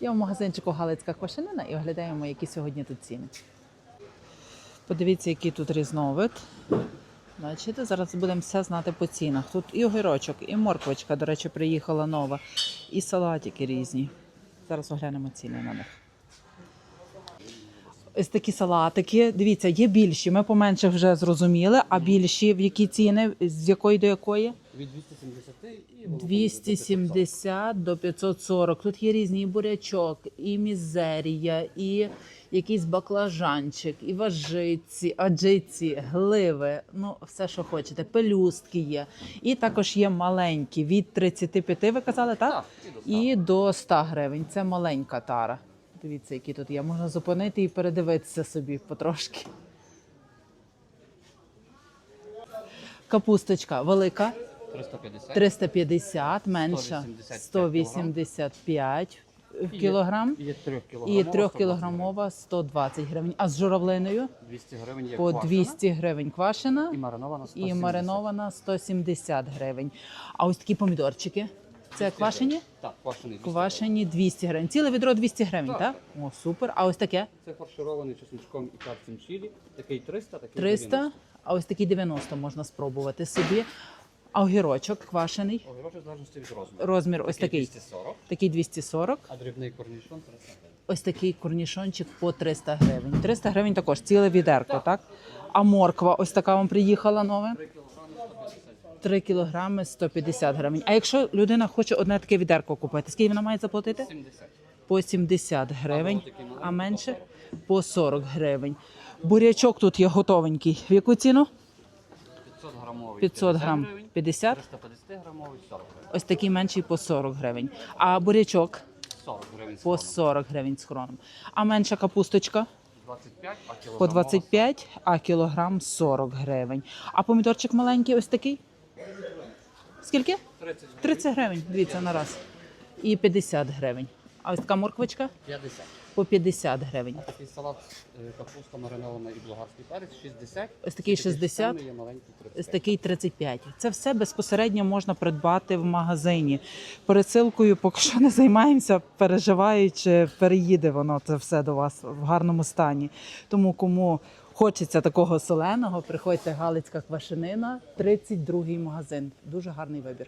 Я в магазинчику Галицька Квашенина і оглядаємо, які сьогодні тут ціни. Подивіться, який тут різновид. Бачите, зараз будемо все знати по цінах. Тут і огірочок, і морквочка, до речі, приїхала нова, і салатики різні. Зараз оглянемо ціни на них. Ось такі салатики. Дивіться, є більші. Ми поменше вже зрозуміли, а більші в які ціни? З якої до якої? Від 270 і голубому 270 до 540. Тут є різні і бурячок, і мізерія, і якийсь баклажанчик, і важиці, аджиці, гливи. Ну, все, що хочете. Пелюстки є. І також є маленькі від 35, ви казали, так? Так, і до І до 100 гривень. Це маленька тара. Дивіться, які тут є. Можна зупинити і передивитися собі потрошки. Капусточка велика. 350. 350, менша 185 185 кілограм. І 3 І 3 кілограмова 120 гривень. А з журавлиною 200 гривень є по квашена 200 гривень квашена і маринована 170. і маринована 170 гривень. А ось такі помідорчики. Це квашені? Так, квашений 200 Квашені 200 гривень. Ціле відро 200 гривень, так? Так. О, супер. А ось таке Це фарширований чесничком і перцем чилі. Такий 300, такий 300, 90. а ось такий 90 можна спробувати собі. А огірочок квашений. Огірочок в залежності від розміру. Розмір ось такий. 240, Такий 240. а дрібний корнішон 300 гривень. Ось такий корнішончик по 300 гривень. 300 гривень також, ціле відерко, так? А морква ось така вам приїхала нова? 3 кілограми 150 3 кілограми 150 гривень. А якщо людина хоче одне таке відерко купити, скільки вона має заплатити? 70. По 70 гривень, а менше по 40 гривень. Бурячок тут є готовенький. В яку ціну? 500 грамовий 500 50 грам 50, 350 грамовий 40 гривень. ось такий менший по 40 гривень. А бурячок 40 гривень з по хроном. 40 гривень з хроном. А менша капусточка 25, а кілограмова по 25, а кілограм 40 гривень. А помідорчик маленький ось такий? Скільки? 30 гривень. 30 гривень, дивіться, на раз. І 50 гривень. А ось така морквочка 50. по 50 гривень. А Такий салат е, капуста маринована і болгарський перець 60. Ось такий 60. самий є маленький Ось такий 35. Це все безпосередньо можна придбати в магазині. Пересилкою поки що не займаємося, переживаючи, переїде воно це все до вас в гарному стані. Тому кому хочеться такого соленого, приходьте Галицька Квашенина, 32-й магазин. Дуже гарний вибір.